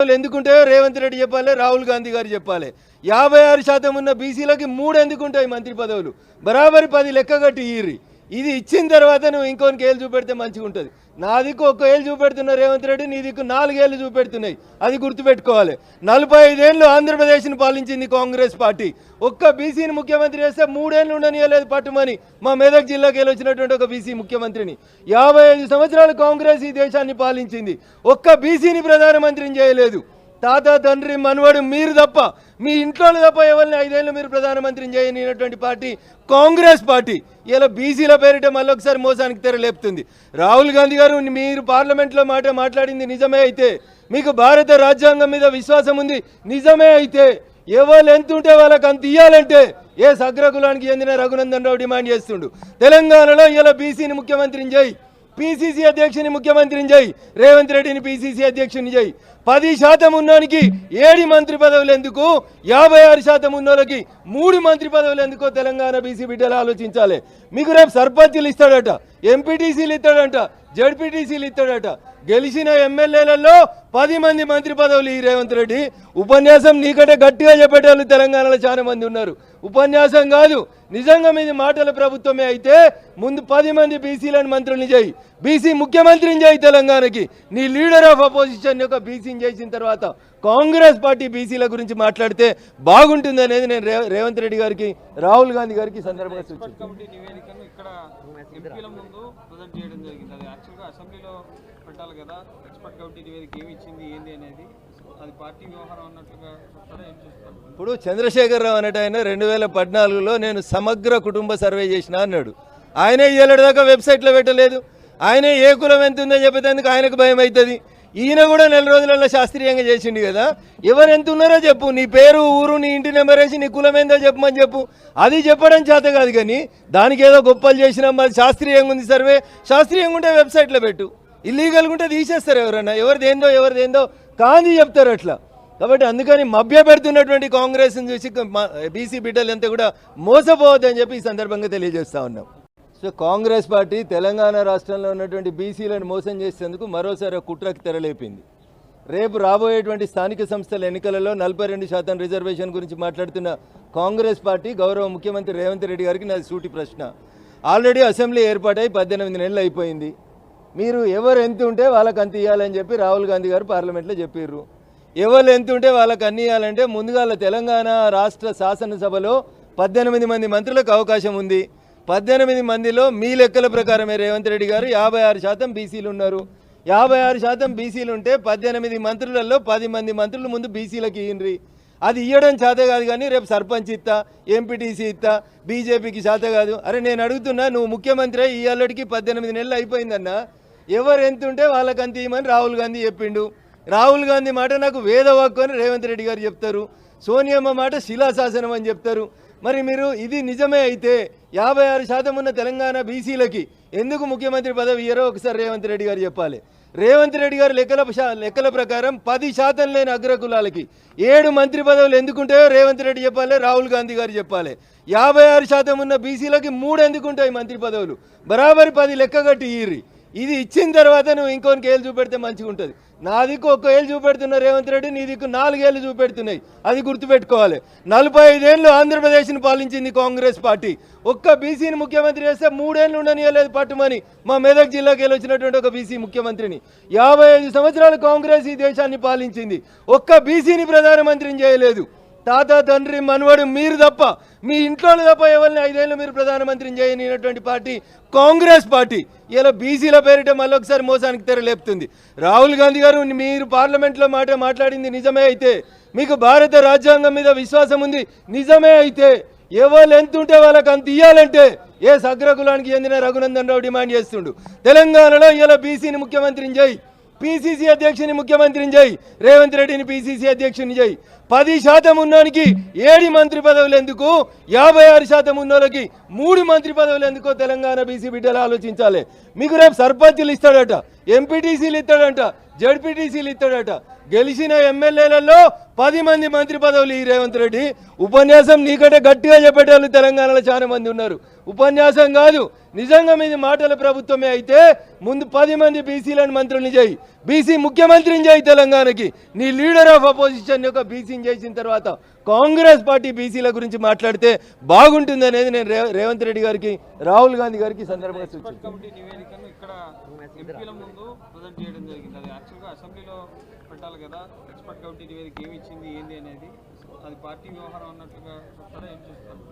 వాళ్ళు ఎందుకుంటాయో రేవంత్ రెడ్డి చెప్పాలి రాహుల్ గాంధీ గారు చెప్పాలి. యాభై ఆరు శాతం ఉన్న బీసీలకి మూడు ఎందుకుంటాయి మంత్రి పదవులు? బరాబరి పది లెక్క కట్టి ఈరి ఇది ఇచ్చిన తర్వాత నువ్వు ఇంకోనికి ఏళ్ళు చూపెడితే మంచిగా ఉంటుంది. నా దిక్కు ఒక్క ఏళ్ళు చూపెడుతున్న రేవంత్ రెడ్డి నీ దిక్కు నాలుగేళ్ళు చూపెడుతున్నాయి. అది గుర్తుపెట్టుకోవాలి. నలభై ఐదేళ్ళు ఆంధ్రప్రదేశ్ని పాలించింది కాంగ్రెస్ పార్టీ. ఒక్క బీసీని ముఖ్యమంత్రి చేస్తే మూడేళ్ళు ఉండనియలేదు పట్టుమని మా మెదక్ జిల్లాకి వెళ్ళి వచ్చినటువంటి ఒక బీసీ ముఖ్యమంత్రిని. యాభై ఐదు సంవత్సరాలు కాంగ్రెస్ ఈ దేశాన్ని పాలించింది. ఒక్క బీసీని ప్రధానమంత్రిని చేయలేదు. తాత తండ్రి మనవడు మీరు తప్ప మీ ఇంట్లో తప్ప ఎవరిని ఐదేళ్ళు మీరు ప్రధానమంత్రిని చేయనినటువంటి పార్టీ కాంగ్రెస్ పార్టీ. ఇలా బీసీల పేరిట మళ్ళీ ఒకసారి మోసానికి తెరలేపుతుంది రాహుల్ గాంధీ గారు మీరు పార్లమెంట్లో మాట మాట్లాడింది నిజమే అయితే మీకు భారత రాజ్యాంగం మీద విశ్వాసం ఉంది నిజమే అయితే ఎవరు ఎంత ఉంటే వాళ్ళకి అంత ఇయ్యాలంటే ఏ సగ్రకులానికి చెందిన రఘునందన్ రావు డిమాండ్ చేస్తుండు. తెలంగాణలో ఇలా బీసీని ముఖ్యమంత్రిని చేయి. పిసిసి అధ్యక్షుని ముఖ్యమంత్రిని చేయి. రేవంత్ రెడ్డిని పిసిసి అధ్యక్షుని చేయి. పది శాతం ఉన్నోనికి ఏడు మంత్రి పదవులు ఎందుకు? యాభై ఆరు శాతం ఉన్నోళ్ళకి మూడు మంత్రి పదవులు ఎందుకో తెలంగాణ బీసీ బిడ్డలు ఆలోచించాలి? మీకు రేపు సర్పంచులు ఇస్తాడట. ఎంపీటీసీలు ఇస్తాడట. జడ్పీటీసీలు ఇస్తాడట. గెలిచిన ఎమ్మెల్యేలలో పది మంది మంత్రి పదవులు ఈ రేవంత్ రెడ్డి. ఉపన్యాసం నీకంటే గట్టిగా చెప్పేటోళ్ళు తెలంగాణలో చాలా మంది ఉన్నారు. ఉపన్యాసం కాదు. నిజంగా మీది మాటల ప్రభుత్వమే అయితే ముందు పది మంది బీసీలను మంత్రుల్ని చేయి. బీసీ ముఖ్యమంత్రిని చేయి తెలంగాణకి. నీ లీడర్ ఆఫ్ అపోజిషన్ యొక్క బీసీని చేసిన తర్వాత కాంగ్రెస్ పార్టీ బీసీల గురించి మాట్లాడితే బాగుంటుంది అనేది నేను రేవంత్ రెడ్డి గారికి రాహుల్ గాంధీ గారికి సందర్భంగా సూచించాను ఇప్పుడు నివేదికను రావు ఇప్పుడు చంద్రశేఖరరావు అనేట ఆయన రెండు వేల పద్నాలుగులో నేను సమగ్ర కుటుంబ సర్వే చేసిన అన్నాడు. ఆయనే ఏళ్ళ దాకా వెబ్సైట్లో పెట్టలేదు. ఆయనే ఏ కులం ఎంత ఉందని చెప్పేందుకు ఆయనకు భయం అవుతుంది ఈయన కూడా నెల రోజులలో శాస్త్రీయంగా చేసిండు కదా. ఎవరు ఎంత ఉన్నారో చెప్పు. నీ పేరు ఊరు నీ ఇంటి నెంబర్ వేసి నీ కులం ఏందో చెప్పమని చెప్పు. అది చెప్పడం చేత కాదు కానీ దానికి ఏదో గొప్పలు చేసినా మరి శాస్త్రీయంగా ఉంది సర్వే. శాస్త్రీయంగా ఉంటే వెబ్సైట్లో పెట్టు. ఇల్లీగల్గా ఉంటే తీసేస్తారు ఎవరన్నా. ఎవరిదేందో ఎవరిదేందో కానీ చెప్తారు అట్లా. కాబట్టి అందుకని మభ్య పెడుతున్నటువంటి కాంగ్రెస్ని చూసి బీసీ బిడ్డలంతా కూడా మోసపోవద్దని చెప్పి ఈ సందర్భంగా తెలియజేస్తా ఉన్నాం. సో కాంగ్రెస్ పార్టీ తెలంగాణ రాష్ట్రంలో ఉన్నటువంటి బీసీలను మోసం చేసేందుకు మరోసారి కుట్రకు కుట్రకి తెరలేపింది. రేపు రాబోయేటువంటి స్థానిక సంస్థల ఎన్నికలలో నలభై రెండు శాతం రిజర్వేషన్ గురించి మాట్లాడుతున్న కాంగ్రెస్ పార్టీ గౌరవ ముఖ్యమంత్రి రేవంత్ రెడ్డి గారికి నాది సూటి ప్రశ్న. ఆల్రెడీ అసెంబ్లీ ఏర్పాటై పద్దెనిమిది నెలలు అయిపోయింది. మీరు ఎవరు ఎంత ఉంటే వాళ్ళకి అంత ఇవ్వాలని చెప్పి రాహుల్ గాంధీ గారు పార్లమెంట్లో చెప్పారు ఎవరు ఎంత ఉంటే వాళ్ళకి అన్ని ఇవ్వాలంటే ముందుగా తెలంగాణ రాష్ట్ర శాసనసభలో పద్దెనిమిది మంది మంత్రులకు అవకాశం ఉంది. పద్దెనిమిది మందిలో మీ లెక్కల ప్రకారమే రేవంత్ రెడ్డి గారు యాభై ఆరు శాతం బీసీలు ఉన్నారు. యాభై ఆరు శాతం బీసీలు ఉంటే పద్దెనిమిది మంత్రులలో పది మంది మంత్రులు ముందు బీసీలకు ఇయ్యండి అది ఇవ్వడం చేత కాదు కానీ రేపు సర్పంచ్ ఇస్తా ఎంపీటీసీ ఇస్తా బీజేపీకి చేత కాదు. అరే నేను అడుగుతున్నా నువ్వు ముఖ్యమంత్రి ఈ అల్లడికి పద్దెనిమిది నెలలు అయిపోయిందన్నా ఎవరు ఎంత ఉంటే వాళ్ళకి అంత ఇవ్వమని రాహుల్ గాంధీ చెప్పిండు. రాహుల్ గాంధీ మాట నాకు వేదవాక్కు అని రేవంత్ రెడ్డి గారు చెప్తారు. సోనియమ్మ మాట శిలాశాసనం అని చెప్తారు. మరి మీరు ఇది నిజమే అయితే యాభై ఆరు శాతం ఉన్న తెలంగాణ బీసీలకి ఎందుకు ముఖ్యమంత్రి పదవి ఇయ్యారో ఒకసారి రేవంత్ రెడ్డి గారు చెప్పాలి. రేవంత్ రెడ్డి గారు లెక్కల లెక్కల ప్రకారం పది శాతం లేని అగ్రకులాలకి ఏడు మంత్రి పదవులు ఎందుకుంటాయో రేవంత్ రెడ్డి చెప్పాలి రాహుల్ గాంధీ గారు చెప్పాలి. యాభై ఆరు శాతం ఉన్న బీసీలకి మూడు ఎందుకుంటాయి మంత్రి పదవులు. బరాబరి పది లెక్క కట్టి ఈరి ఇది ఇచ్చిన తర్వాత నువ్వు ఇంకోనికి ఏళ్ళు చూపెడితే మంచిగా ఉంటుంది. నా దిక్కు ఒక్క ఏళ్ళు చూపెడుతున్న రేవంత్ రెడ్డి నీ దిక్కు నాలుగేళ్ళు చూపెడుతున్నాయి. అది గుర్తుపెట్టుకోవాలి. నలభై ఐదేళ్ళు ఆంధ్రప్రదేశ్ని పాలించింది కాంగ్రెస్ పార్టీ. ఒక్క బీసీని ముఖ్యమంత్రి చేస్తే మూడేళ్ళు ఉండనియలేదు పట్టుమని మా మెదక్ జిల్లాకి వెళ్ళి వచ్చినటువంటి ఒక బీసీ ముఖ్యమంత్రిని. యాభై ఐదు సంవత్సరాలు కాంగ్రెస్ ఈ దేశాన్ని పాలించింది. ఒక్క బీసీని ప్రధానమంత్రిని చేయలేదు. తాత తండ్రి మనవడు మీరు తప్ప మీ ఇంట్లో తప్ప ఎవరిని ఐదేళ్ళు మీరు ప్రధానమంత్రిని చేయనినటువంటి పార్టీ కాంగ్రెస్ పార్టీ. ఇలా బీసీల పేరిట మళ్ళొకసారి మోసానికి తెరలేపుతుంది రాహుల్ గాంధీ గారు మీరు పార్లమెంట్లో మాట మాట్లాడింది నిజమే అయితే మీకు భారత రాజ్యాంగం మీద విశ్వాసం ఉంది నిజమే అయితే ఎవరు ఎంత ఉంటే వాళ్ళకి అంత ఇయ్యాలంటే ఏ సగ్రకులానికి చెందిన రఘునందన్ రావు డిమాండ్ చేస్తుండు. తెలంగాణలో ఇలా బీసీని ముఖ్యమంత్రిని చేయి. పిసిసి అధ్యక్షుని ముఖ్యమంత్రిని చేయి. రేవంత్ రెడ్డిని పిసిసి అధ్యక్షుని చేయి. పది శాతం ఉన్నోనికి ఏడు మంత్రి పదవులు ఎందుకు? యాభై ఆరు శాతం ఉన్నోళ్ళకి మూడు మంత్రి పదవులు ఎందుకో తెలంగాణ బీసీ బిడ్డలు ఆలోచించాలి. మీకు రేపు సర్పంచులు ఇస్తాడట. ఎంపీటీసీలు ఇస్తాడట. జడ్పీటీసీలు ఇస్తాడట. గెలిచిన ఎమ్మెల్యేలలో పది మంది మంత్రి పదవులు ఈ రేవంత్ రెడ్డి. ఉపన్యాసం నీకంటే గట్టిగా చెప్పేటోళ్ళు తెలంగాణలో చాలా మంది ఉన్నారు. ఉపన్యాసం కాదు. నిజంగా మీది మాటల ప్రభుత్వమే అయితే ముందు పది మంది బీసీలను మంత్రుల్ని చేయి. బీసీ ముఖ్యమంత్రిని చేయి తెలంగాణకి. నీ లీడర్ ఆఫ్ అపోజిషన్ యొక్క బీసీని చేసిన తర్వాత కాంగ్రెస్ పార్టీ బీసీల గురించి మాట్లాడితే బాగుంటుంది అనేది నేను రేవంత్ రెడ్డి గారికి రాహుల్ గాంధీ గారికి సందర్భంగా సూచించాను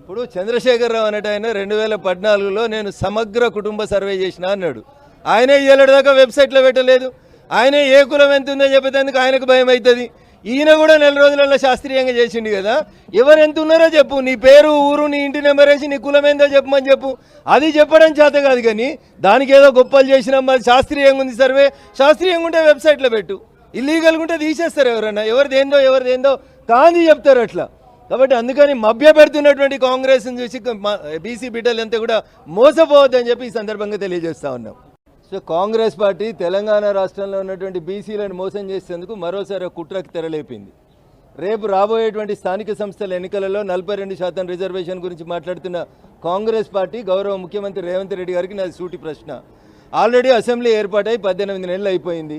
ఇప్పుడు చంద్రశేఖరరావు అనేట ఆయన రెండు వేల పద్నాలుగులో నేను సమగ్ర కుటుంబ సర్వే చేసిన అన్నాడు. ఆయనే ఏళ్ళ దాకా వెబ్సైట్లో పెట్టలేదు. ఆయనే ఏ కులం ఎంత ఉందని చెప్పేందుకు ఆయనకు భయం అవుతుంది ఈయన కూడా నెల రోజులలో శాస్త్రీయంగా చేసిండు కదా. ఎవరు ఎంత ఉన్నారో చెప్పు. నీ పేరు ఊరు నీ ఇంటి నెంబర్ వేసి నీ కులం ఏందో చెప్పమని చెప్పు. అది చెప్పడం చేత కాదు కానీ దానికి ఏదో గొప్పలు చేసినాం మరి శాస్త్రీయంగా ఉంది సర్వే. శాస్త్రీయంగా ఉంటే వెబ్సైట్లో పెట్టు. ఇల్లీగల్గా ఉంటే తీసేస్తారు ఎవరన్నా. ఎవరిదేందో ఎవరిదేందో కానీ చెప్తారు అట్లా. కాబట్టి అందుకని మభ్య పెడుతున్నటువంటి కాంగ్రెస్ని చూసి బీసీ బిడ్డలంతా కూడా మోసపోవద్దని చెప్పి ఈ సందర్భంగా తెలియజేస్తా ఉన్నాం. సో కాంగ్రెస్ పార్టీ తెలంగాణ రాష్ట్రంలో ఉన్నటువంటి బీసీలను మోసం చేసేందుకు మరోసారి కుట్రకు తెరలేపింది. రేపు రాబోయేటువంటి స్థానిక సంస్థల ఎన్నికలలో నలభై రెండు శాతం రిజర్వేషన్ గురించి మాట్లాడుతున్న కాంగ్రెస్ పార్టీ గౌరవ ముఖ్యమంత్రి రేవంత్ రెడ్డి గారికి నాది సూటి ప్రశ్న. ఆల్రెడీ అసెంబ్లీ ఏర్పాటై పద్దెనిమిది నెలలు అయిపోయింది.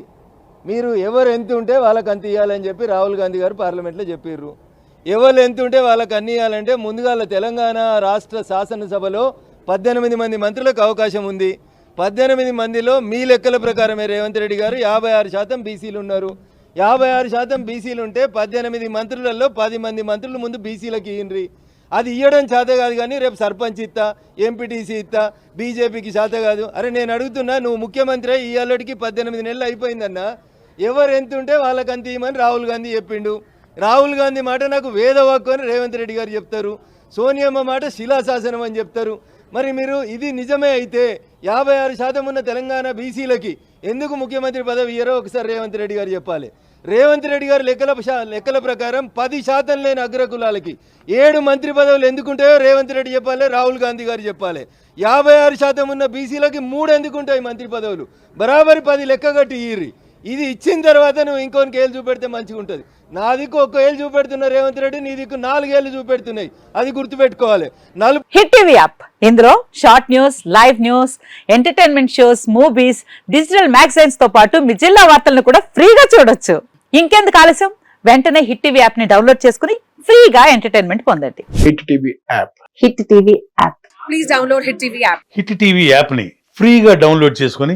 మీరు ఎవరు ఎంత ఉంటే వాళ్ళకి అంత ఇవ్వాలని చెప్పి రాహుల్ గాంధీ గారు పార్లమెంట్లో చెప్పారు ఎవరు ఎంత ఉంటే వాళ్ళకి అన్ని ఇవ్వాలంటే ముందుగా తెలంగాణ రాష్ట్ర శాసనసభలో పద్దెనిమిది మంది మంత్రులకు అవకాశం ఉంది. పద్దెనిమిది మందిలో మీ లెక్కల ప్రకారమే రేవంత్ రెడ్డి గారు యాభై ఆరు శాతం బీసీలు ఉన్నారు. యాభై ఆరు శాతం బీసీలు ఉంటే పద్దెనిమిది మంత్రులలో పది మంది మంత్రులు ముందు బీసీలకు ఇయ్యండ్రి. అది ఇవ్వడం చేత కాదు కానీ రేపు సర్పంచ్ ఇస్తా ఎంపీటీసీ ఇస్తా బీజేపీకి చేత కాదు. అరే నేను అడుగుతున్నా నువ్వు ముఖ్యమంత్రి ఈ అల్లటికి పద్దెనిమిది నెలలు అయిపోయిందన్నా ఎవరు ఎంత ఉంటే వాళ్ళకి అంత ఇవ్వమని రాహుల్ గాంధీ చెప్పిండు. రాహుల్ గాంధీ మాట నాకు వేదవాక్కు అని రేవంత్ రెడ్డి గారు చెప్తారు. సోనియమ్మ మాట శిలాశాసనం అని చెప్తారు. మరి మీరు ఇది నిజమే అయితే యాభై ఆరు శాతం ఉన్న తెలంగాణ బీసీలకి ఎందుకు ముఖ్యమంత్రి పదవి ఇయ్యారో ఒకసారి రేవంత్ రెడ్డి గారు చెప్పాలి. రేవంత్ రెడ్డి గారు లెక్కల లెక్కల ప్రకారం పది శాతం లేని అగ్రకులాలకి ఏడు మంత్రి పదవులు ఎందుకుంటాయో రేవంత్ రెడ్డి చెప్పాలి రాహుల్ గాంధీ గారు చెప్పాలి. యాభై ఆరు శాతం ఉన్న బీసీలకి మూడు ఎందుకుంటాయి మంత్రి పదవులు? బరాబరి పది లెక్క కట్టి ఇయ్యి ఇది ఇచ్చిన తర్వాత నువ్వు ఇంకొనికి ఏళ్ళు చూపెడితే మంచిగా ఉంటుంది. నా దిక్కు ఒక్క ఏళ్ళు చూపెడుతున్న రేవంత్ రెడ్డి నీ దిక్కు నాలుగేళ్ళు చూపెడుతున్నాయి. అది గుర్తుపెట్టుకోవాలి. నలుపు హిట్ టీవీ యాప్. ఇందులో short news live news entertainment shows movies digital మ్యాగజైన్స్తో పాటు మీ జిల్లా వార్తలను కూడా ఫ్రీగా చూడొచ్చు. ఇంకెందుకు ఆలస్యం? వెంటనే హిట్ టీవీ యాప్ని డౌన్లోడ్ చేసుకుని ఫ్రీగా ఎంటర్టైన్మెంట్ పొందండి. Hit TV app. Hit TV app. Please download Hit TV app. Hit TV యాప్ని ఫ్రీగా డౌన్లోడ్ చేసుకొని